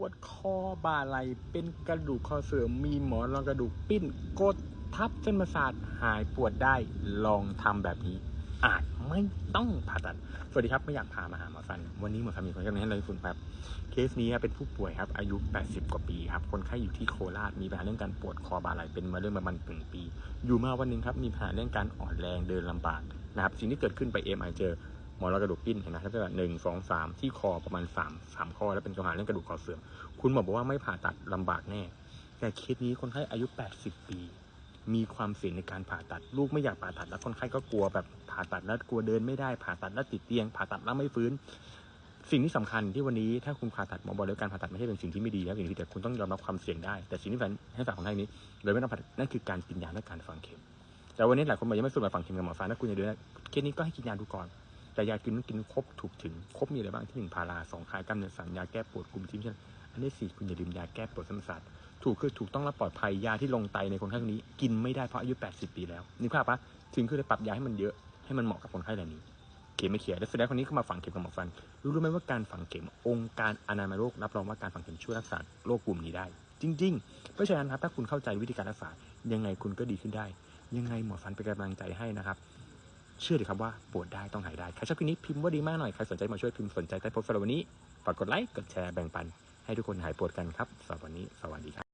วดคอบ่าไหลเป็นกระดูกคอเสื่อมมีหมอนรองกระดูกปิ้นกดทับเส้นประสาทหายปวดได้ลองทำแบบนี้ อาจไม่ต้องผ่าตัด สวัสดีครับไม่อยากพามาหาหมอฟัน วันนี้หมอฟันมีคนแนะนำให้คุณครับเคสนี้เป็นผู้ป่วยครับ อายุ 80 กว่าปีครับ คนไข้อยู่ที่โคราชมีปัญหาเรื่องการปวดคอบ่าไหลเป็นมาเรื่องประมาณหนึ่งปี อยู่มาวันหนึ่งครับมีปัญหาเรื่องการอ่อนแรงเดินลำบากนะครับสิ่งที่เกิดขึ้นไปเอ็มไอเจอ หมอนรองกระดูกปิ้นเห็นไหมครับแบบหนึ่งสองสามที่คอประมาณสามสามข้อแล้วเป็นปัญหาเรื่องกระดูกคอเสื่อมคุณหมอบอกว่าไม่ผ่าตัดลำบากแน่ แต่เคสนี้คนไข้อายุ 80 ปี มีความเสี่ยงในการผ่าตัด ลูกไม่อยากผ่าตัดแล้วคนไข้ก็กลัวแบบผ่าตัดแล้วกลัวเดินไม่ได้ผ่าตัดแล้วติดเตียง ผ่าตัดแล้วไม่ฟื้น สิ่งที่สำคัญที่วันนี้ถ้าคุณผ่าตัดหมอบอกเลยว่าการผ่าตัดไม่ใช่เป็นสิ่งที่ไม่ดีนะสิ่งที่แต่คุณต้องยอมรับความเสี่ยงได้ แต่สิ่งที่แฟนให้ฝากคนไข้นี้เลยไม่ต้องผ่านั่นคือการกินยาและการฝังเข็มแต่วันนี้หลายคนบอกยังไม่สุดมาฝังเข็มกับหมอฟ้าถ้าคุณจะเดินเคสนี้ก็ให้กินยาดูก่อน แต่ยากินต้องกินครบถูกถึงครบมีอะไรบ้างที่หนึ่งพาราสองคลายกล้ามเนื้อสามยาแก้ปวดกลุ่มที่ไม่ใช่อันที่สี่คุณอย่าดื่มยาแก้ปวดส้นประสถูกคือถูกต้องและปลอดภัยยาที่ลงไตในคนไข้คนนี้กินไม่ได้เพราะอายุ 80 ปีแล้วนึกภาพปะถึงคือเลยปรับยาให้มันเยอะให้มันเหมาะกับคนไข้เหล่านี้เขียไม่เขียแล้วแสดงคนนี้เข้ามาฝังเข็มกับหมอฟันรู้รู้ไหมว่าการฝังเข็มองค์การอนามัยโลกรับรองว่าการฝังเข็มช่วยรักษาโรคกลุ่มนี้ได้ จริง ๆ เพราะฉะนั้นครับถ้าคุณเข้าใจวิธีการรักษายังไงคุณก็ดีขึ้นได้ ยังไงหมอฟันเป็นกำลังใจให้นะครับ เชื่อเลยครับว่าปวดได้ต้องหายได้ ใครชอบคลิปนี้พิมพ์ว่าดีมากหน่อย ใครสนใจมาช่วยพิมพ์สนใจใต้โพสต์สำหรับวันนี้ฝากกดไลค์ กดแชร์ แบ่งปัน ให้ทุกคนหายปวดกันครับสำหรับวันนี้ สวัสดีครับ